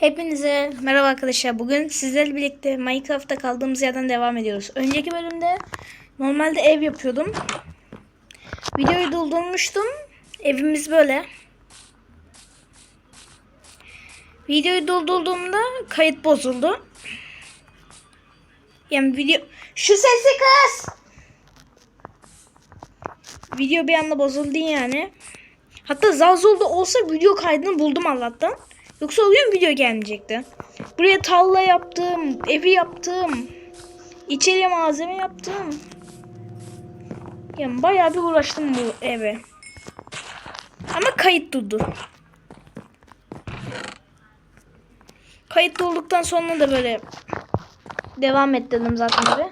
Hepinize merhaba arkadaşlar. Bugün sizlerle birlikte Minecraft'ta kaldığımız yerden devam ediyoruz. Önceki bölümde normalde ev yapıyordum. Videoyu durdurmuştum. Evimiz böyle. Videoyu durdurduğumda kayıt bozuldu. Yani video... Şu sesi kız! Video bir anda bozuldu yani. Hatta Zazol'da olsa video kaydını buldum Allah'tan. Yoksa o gün video gelmeyecekti. Buraya talla yaptım, evi yaptım. İçeriye malzeme yaptım. Yani bayağı bir uğraştım bu eve. Ama kayıt durdu. Kayıt durduktan sonra da böyle devam ettirdim zaten eve.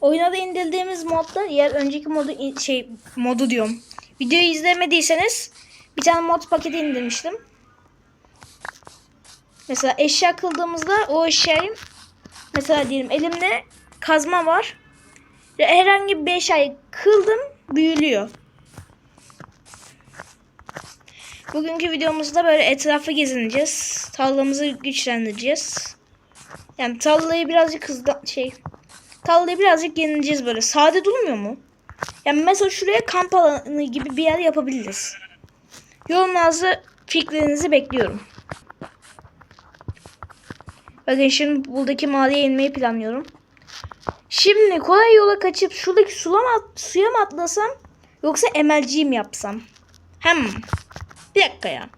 Oyuna da indirdiğimiz modda yer önceki modu şey modu diyorum. Videoyu izlemediyseniz bir tane mod paketi indirmiştim. Mesela eşya kıldığımızda o eşyayı mesela diyelim elimde kazma var. Herhangi bir eşyayı kıldım büyülüyor. Bugünkü videomuzda böyle etrafı gezineceğiz. Tarlamızı güçlendireceğiz. Yani tarlayı birazcık hızlı şey tarlayı birazcık yenileceğiz böyle. Sade durmuyor mu? Yani mesela şuraya kamp alanı gibi bir yer yapabiliriz. Yorumlarınızı fikirlerinizi bekliyorum. Bakın şimdi buradaki mağaraya inmeyi planlıyorum. Şimdi kolay yola kaçıp şuradaki at- suya mı atlasam yoksa emelciğim yapsam? Hem bir dakika ya.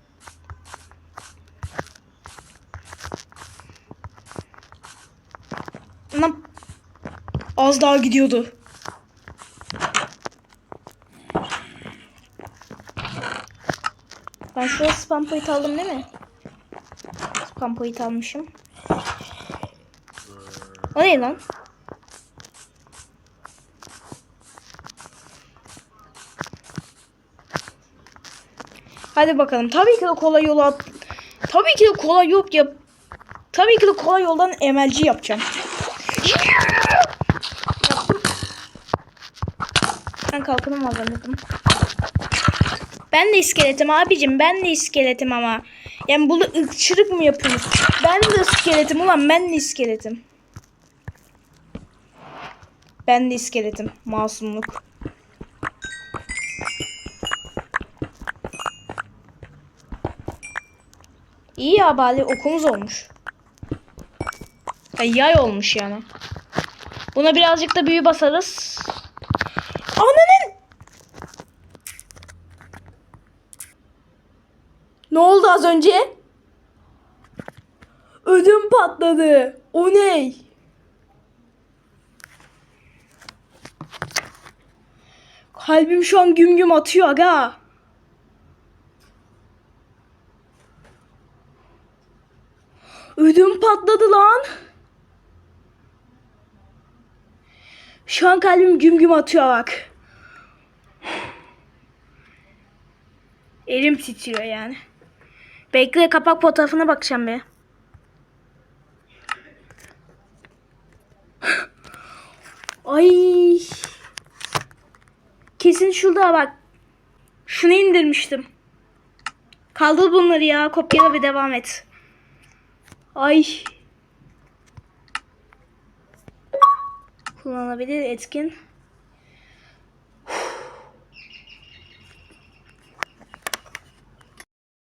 Anam az daha gidiyordu. Ben şuraya spam point aldım değil mi? Spam almışım. O ne lan? Hadi bakalım. Tabii ki de kolay yolu at. Tabii ki de kolay yok ya. Tabii ki de kolay yoldan emelci yapacağım. Ben kalkanım hazırladım. Ben de iskeletim abicim. Ben de iskeletim ama. Yani bunu ırkçılık mı yapıyorsunuz? Ben de iskeletim ulan. Ben de iskeletim. Ben de iskeletim. Masumluk. İyi ya bari okumuz olmuş. Ay, yay olmuş yani. Buna birazcık da büyü basarız. Ananın! Ne oldu az önce? Ödüm patladı. O ne? Kalbim şu an güm güm atıyor aga. Ödüm patladı lan. Şu an kalbim güm güm atıyor bak. Elim titriyor yani. Bekle kapak fotoğrafına bakacağım be. Ay. Kesin şurada bak. Şunu indirmiştim. Kaldır bunları ya. Kopyala ve devam et. Ay. Kullanılabilir etkin.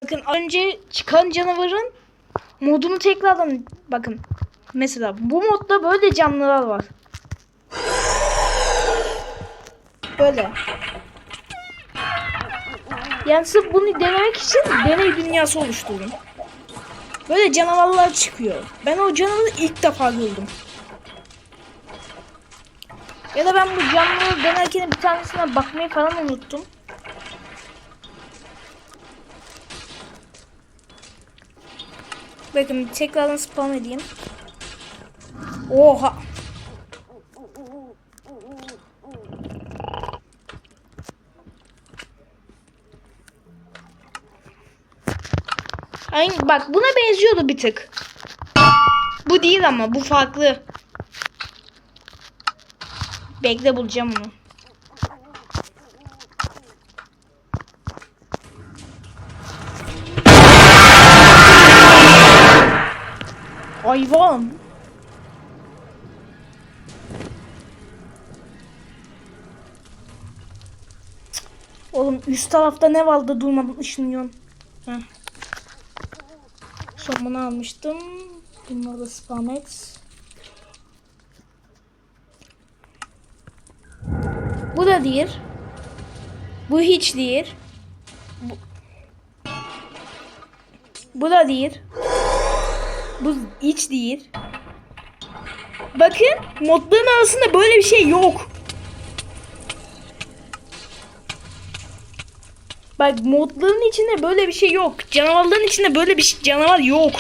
Bakın önce çıkan canavarın modunu tekrardan bakın. Mesela bu modda böyle canlılar var. Böyle. Yani sırf bunu denemek için deney dünyası oluşturdum. Böyle canavarlar çıkıyor. Ben o canavarı ilk defa gördüm. Ya da ben bu canlıları denerken bir tanesine bakmayı falan unuttum. Bakın tekrardan spam edeyim. Oha. Ay bak buna benziyordu bir tık. Bu değil ama bu farklı. Bekle bulacağım onu. hayvan. Oğlum üst tarafta ne vardı durmadan ışınıyorsun. Heh. Bunu almıştım. Bunları da spam et. Bu da değil. Bu hiç değil. Bu, bu da değil. Bu hiç değil. Bakın modların arasında böyle bir şey yok. Bak modların içinde böyle bir şey yok. Canavarların içinde böyle bir şey, canavar yok.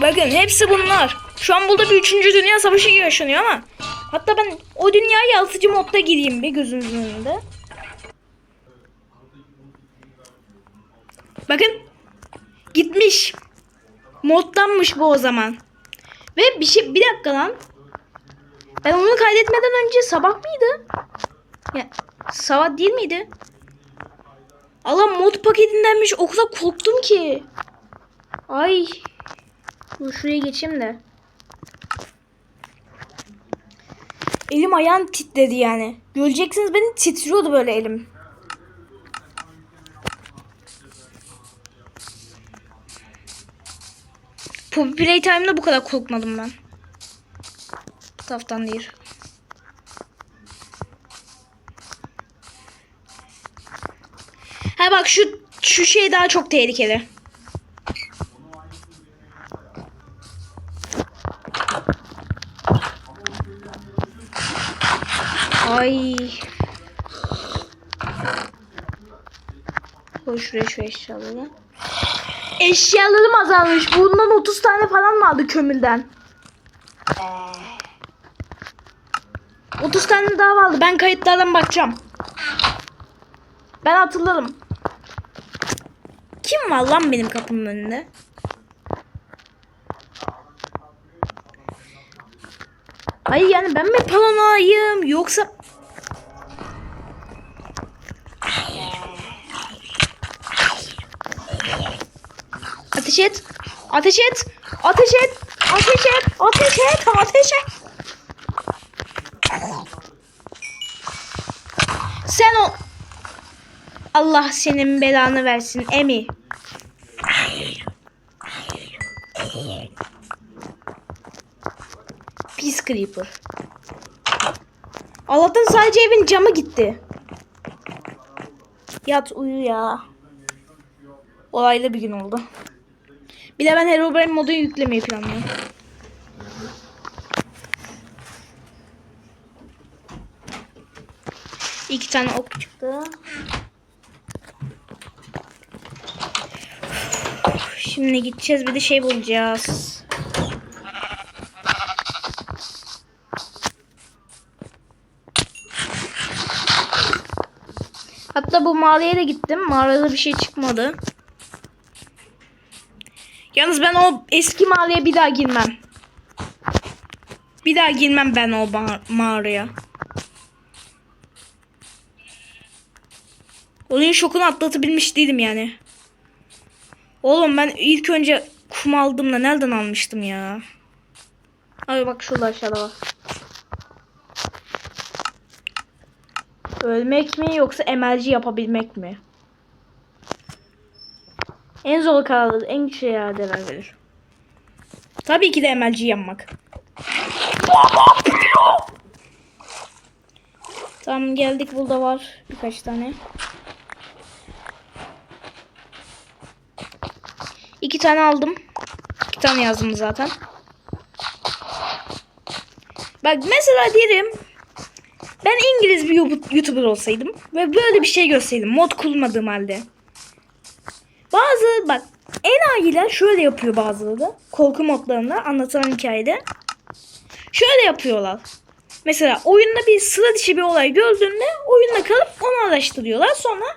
Bakın hepsi bunlar. Şu an burada bir 3. Dünya Savaşı yaşanıyor ama hatta ben o dünyaya 6. modda gireyim bir gözünüzün önünde. Bakın gitmiş. Moddanmış bu o zaman. Ve bir şey bir dakika lan. Ben onu kaydetmeden önce sabah mıydı? Ya sabah değil miydi? Allah mod paketindenmiş o kadar korktum ki. Ay. Dur şuraya geçeyim de. Elim ayağım titredi yani. Göreceksiniz benim titriyordu böyle elim. Poppy Playtime'da bu kadar korkmadım ben. Bu taraftan değil. Ha bak şu şu şey daha çok tehlikeli. Ay. Koy şuraya şu eşyaları. Eşyalarım azalmış. Bundan 30 tane falan vardı kömürden. 30 tane daha vardı. Ben kayıtlardan bakacağım. Ben hatırladım. Kim var lan benim kapımın önünde? Hayır yani ben mi paranoyayım yoksa... Ateş et. Ateş et. Ateş et. Ateş et. Ateş et. Ateş et. Sen o... Allah senin belanı versin Emi. Creeper. Allah'tan sadece evin camı gitti. Yat uyu ya. Olaylı bir gün oldu. Bir de ben Herobrine modu yüklemeyi planlıyorum. İki tane ok çıktı. Şimdi gideceğiz bir de şey bulacağız. Hatta bu mağaraya da gittim. Mağarada bir şey çıkmadı. Yalnız ben o eski mağaraya bir daha girmem. Bir daha girmem ben o ma- mağaraya. Oyun şokunu atlatabilmiş değilim yani. Oğlum ben ilk önce kum aldım da nereden almıştım ya? Abi bak şurada aşağıda var. Ölmek mi yoksa emelci yapabilmek mi? En zor kararı en güçlü iradeler verir. Tabii ki de emelci yapmak. Tamam geldik burada var birkaç tane. İki tane aldım. İki tane yazdım zaten. Bak mesela diyelim ben İngiliz bir YouTuber olsaydım ve böyle bir şey görseydim mod kullanmadığım halde. Bazı bak enayiler şöyle yapıyor bazıları korku modlarında anlatılan hikayede. Şöyle yapıyorlar. Mesela oyunda bir sıra dışı bir olay gördüğünde oyunda kalıp onu araştırıyorlar. Sonra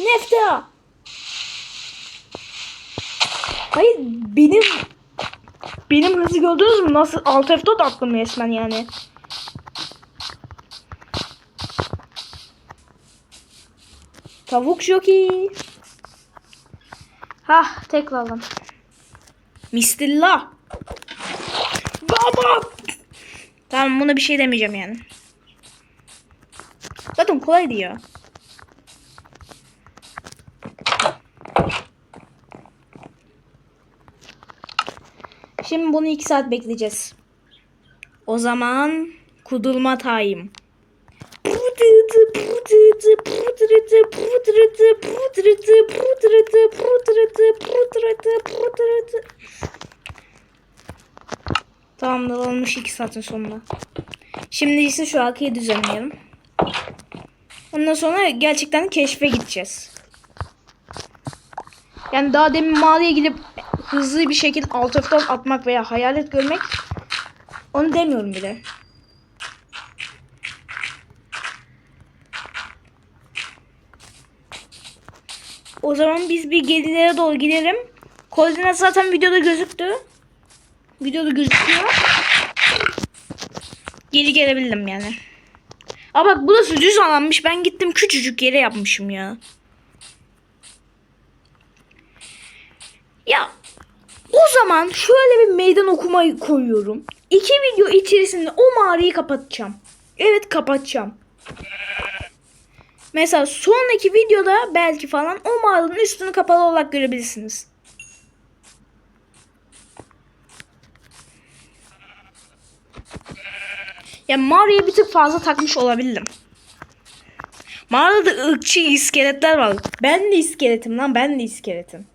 nefta. Hayır benim benim hızı gördünüz mü? Nasıl alt F4 attım resmen yani. Tavuk jockey. Hah tekrardan. Mistillah. Baba. Tamam buna bir şey demeyeceğim yani. Zaten kolaydı ya. Şimdi bunu 2 saat bekleyeceğiz. O zaman kudurma time. Tamamdır olmuş 2 saatin sonunda. Şimdi ise şu arkayı düzenleyelim. Ondan sonra gerçekten keşfe gideceğiz. Yani daha demin mağaraya gidip hızlı bir şekilde alt atmak veya hayalet görmek onu demiyorum bile. O zaman biz bir gerilere doğru gidelim. Koordinat zaten videoda gözüktü. Videoda gözüküyor. Geri gelebildim yani. Aa bak burası düz alanmış. Ben gittim küçücük yere yapmışım ya. Ya o zaman şöyle bir meydan okuma koyuyorum. İki video içerisinde o mağarayı kapatacağım. Evet kapatacağım. Mesela sonraki videoda belki falan o mağaranın üstünü kapalı olarak görebilirsiniz. Ya mağaraya bir tık fazla takmış olabilirim. Mağarada ırkçı iskeletler var. Ben de iskeletim lan ben de iskeletim.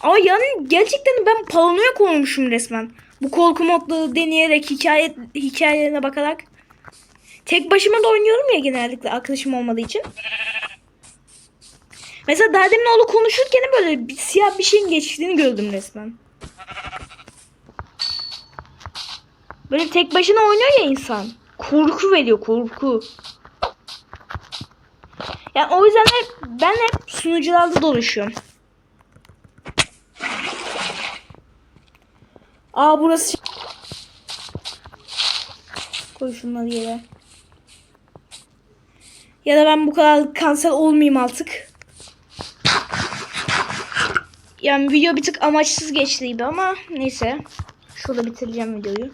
Ama yani gerçekten ben paranoya olmuşum resmen. Bu korku modları deneyerek hikaye hikayelerine bakarak. Tek başıma da oynuyorum ya genellikle arkadaşım olmadığı için. Mesela demin oğlu konuşurken böyle bir siyah bir şeyin geçtiğini gördüm resmen. Böyle tek başına oynuyor ya insan. Korku veriyor korku. Yani o yüzden hep, ben hep sunucularda dolaşıyorum. Aa burası Koy şunları yere. Ya da ben bu kadar kanser olmayayım artık. Yani video bir tık amaçsız geçtiydi ama neyse. Şurada bitireceğim videoyu.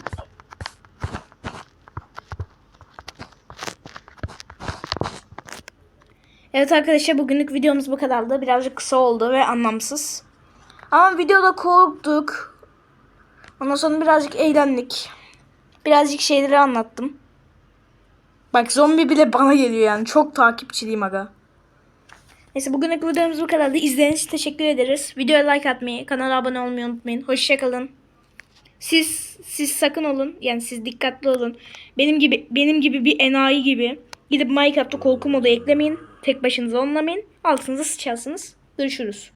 Evet arkadaşlar bugünlük videomuz bu kadardı. Birazcık kısa oldu ve anlamsız. Ama videoda korktuk. Ondan sonra birazcık eğlendik. Birazcık şeyleri anlattım. Bak zombi bile bana geliyor yani. Çok takipçiliyim aga. Neyse bugünlük videomuz bu kadardı. İzlediğiniz için teşekkür ederiz. Videoya like atmayı, kanala abone olmayı unutmayın. Hoşçakalın. Siz siz sakın olun. Yani siz dikkatli olun. Benim gibi benim gibi bir enayi gibi gidip Minecraft'ta korku modu eklemeyin. Tek başınıza oynamayın. Altınıza sıçarsınız. Görüşürüz.